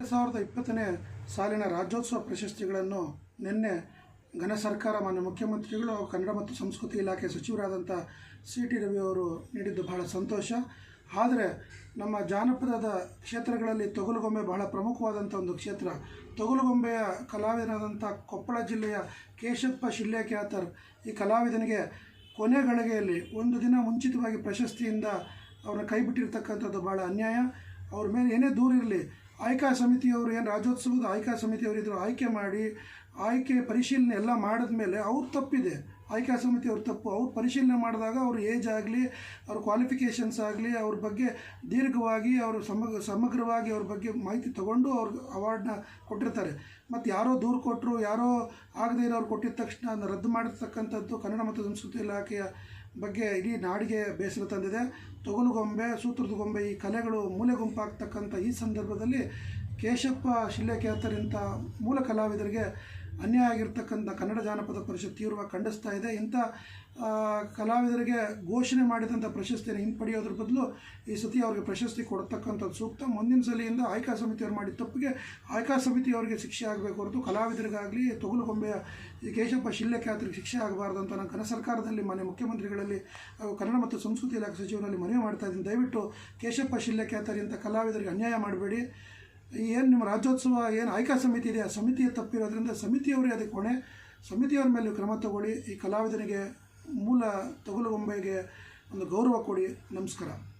ಎರಡು ಸಾವಿರದ ಇಪ್ಪತ್ತನೇ ಸಾಲಿನ ರಾಜ್ಯೋತ್ಸವ ಪ್ರಶಸ್ತಿಗಳನ್ನು ನಿನ್ನೆ ಘನ ಸರ್ಕಾರ, ಮಾನ್ಯ ಮುಖ್ಯಮಂತ್ರಿಗಳು ಕನ್ನಡ ಮತ್ತು ಸಂಸ್ಕೃತಿ ಇಲಾಖೆ ಸಚಿವರಾದಂಥ ಸಿ ಟಿ ರವಿ ಅವರು ನೀಡಿದ್ದು ಬಹಳ ಸಂತೋಷ. ಆದರೆ ನಮ್ಮ ಜಾನಪದದ ಕ್ಷೇತ್ರಗಳಲ್ಲಿ ತೊಗಲುಗೊಂಬೆ ಬಹಳ ಪ್ರಮುಖವಾದಂಥ ಒಂದು ಕ್ಷೇತ್ರ. ತೊಗಲುಗೊಂಬೆಯ ಕಲಾವಿದನಾದಂಥ ಕೊಪ್ಪಳ ಜಿಲ್ಲೆಯ ಕೇಶಪ್ಪ ಶಿಲ್ಲೆ ಖ್ಯಾತರ್ ಈ ಕಲಾವಿದನಿಗೆ ಕೊನೆ ಗಳಿಗೆಯಲ್ಲಿ ಒಂದು ದಿನ ಮುಂಚಿತವಾಗಿ ಪ್ರಶಸ್ತಿಯಿಂದ ಅವರನ್ನು ಕೈಬಿಟ್ಟಿರ್ತಕ್ಕಂಥದ್ದು ಭಾಳ ಅನ್ಯಾಯ. ಅವ್ರ ಮೇಲೆ ಏನೇ ದೂರ ಇರಲಿ ಆಯ್ಕಾ ಸಮಿತಿಯವರು ಏನು ರಾಜ್ಯೋತ್ಸವದ ಆಯ್ಕಾ ಸಮಿತಿಯವರಿದ್ದರು ಆಯ್ಕೆ ಮಾಡಿ, ಆಯ್ಕೆ ಪರಿಶೀಲನೆ ಎಲ್ಲ ಮಾಡಿದ ಮೇಲೆ ಅವ್ರ ತಪ್ಪಿದೆ. ಆಯ್ಕಾ ಸಮಿತಿಯವ್ರ ತಪ್ಪು. ಅವ್ರು ಪರಿಶೀಲನೆ ಮಾಡಿದಾಗ ಅವ್ರ ಏಜ್ ಆಗಲಿ, ಅವ್ರ ಕ್ವಾಲಿಫಿಕೇಷನ್ಸ್ ಆಗಲಿ, ಅವ್ರ ಬಗ್ಗೆ ದೀರ್ಘವಾಗಿ, ಅವರು ಸಮಗ್ರ ಸಮಗ್ರವಾಗಿ ಅವ್ರ ಬಗ್ಗೆ ಮಾಹಿತಿ ತೊಗೊಂಡು ಅವ್ರಿಗೆ ಅವಾರ್ಡ್ನ ಕೊಟ್ಟಿರ್ತಾರೆ. ಮತ್ತು ಯಾರೋ ದೂರು ಕೊಟ್ಟರು ಯಾರೋ ಆಗದೇ ಇರೋರು ಕೊಟ್ಟಿದ ತಕ್ಷಣ ಅದನ್ನು ರದ್ದು ಮಾಡಿರ್ತಕ್ಕಂಥದ್ದು ಕನ್ನಡ ಮತ್ತು ಸಂಸ್ಕೃತಿ ಇಲಾಖೆಯ ಬಗ್ಗೆ ಇಡೀ ನಾಡಿಗೆ ಬೇಸರ ತಂದಿದೆ. ತೊಗಲುಗೊಂಬೆ ಸೂತ್ರದ ಗೊಂಬೆ ಈ ಕಲೆಗಳು ಮೂಲೆ ಗುಂಪಾಗ್ತಕ್ಕಂಥ ಈ ಸಂದರ್ಭದಲ್ಲಿ ಕೇಶಪ್ಪ ಶಿಲ್ಲೆಕೇತರಿಂಥ ಮೂಲ ಕಲಾವಿದರಿಗೆ ಅನ್ಯಾಯ ಆಗಿರ್ತಕ್ಕಂಥ ಕನ್ನಡ ಜಾನಪದ ಪರಿಷತ್ ತೀವ್ರವಾಗಿ ಖಂಡಿಸ್ತಾ ಇದೆ. ಇಂಥ ಕಲಾವಿದರಿಗೆ ಘೋಷಣೆ ಮಾಡಿದಂಥ ಪ್ರಶಸ್ತಿಯನ್ನು ಹಿಂಪಡೆಯೋದ್ರ ಬದಲು ಈ ಸತಿ ಅವರಿಗೆ ಪ್ರಶಸ್ತಿ ಕೊಡ್ತಕ್ಕಂಥದ್ದು ಸೂಕ್ತ. ಮುಂದಿನ ಸಲಿಯಿಂದ ಆಯ್ಕಾ ಸಮಿತಿಯವರು ಮಾಡಿದ ತಪ್ಪಿಗೆ ಆಯ್ಕಾ ಸಮಿತಿಯವರಿಗೆ ಶಿಕ್ಷೆ ಆಗಬೇಕು ಹೊರತು ಕಲಾವಿದರಿಗಾಗಲಿ ತೊಗಲುಗೊಂಬೆಯ ಕೇಶಪ್ಪ ಶಿಲ್ಲೆಖ್ಯಾತರಿಗೆ ಶಿಕ್ಷೆ ಆಗಬಾರ್ದು ಅಂತ ನಾನು ಕನ್ನಡ ಸರ್ಕಾರದಲ್ಲಿ ಮನೆ ಮುಖ್ಯಮಂತ್ರಿಗಳಲ್ಲಿ, ಹಾಗೂ ಕನ್ನಡ ಮತ್ತು ಸಂಸ್ಕೃತಿ ಇಲಾಖೆ ಸಚಿವರಲ್ಲಿ ಮನವಿ ಮಾಡ್ತಾ ಇದ್ದೀನಿ. ದಯವಿಟ್ಟು ಕೇಶಪ್ಪ ಶಿಲ್ಲೆಖ್ಯಾತರಿ ಅಂತ ಕಲಾವಿದರಿಗೆ ಅನ್ಯಾಯ ಮಾಡಬೇಡಿ. ಏನು ನಿಮ್ಮ ರಾಜ್ಯೋತ್ಸವ, ಏನು ಆಯ್ಕಾ ಸಮಿತಿ ಇದೆ, ಆ ಸಮಿತಿಯ ತಪ್ಪಿರೋದ್ರಿಂದ ಸಮಿತಿಯವರೇ ಅದಕ್ಕೆ ಹೊಣೆ. ಸಮಿತಿಯವ್ರ ಮೇಲೆ ಕ್ರಮ ತಗೊಳ್ಳಿ. ಈ ಕಲಾವಿದನಿಗೆ ಮೂಲ ತೊಗಲುಗೊಂಬೆಗೆ ಒಂದು ಗೌರವ ಕೊಡಿ. ನಮಸ್ಕಾರ.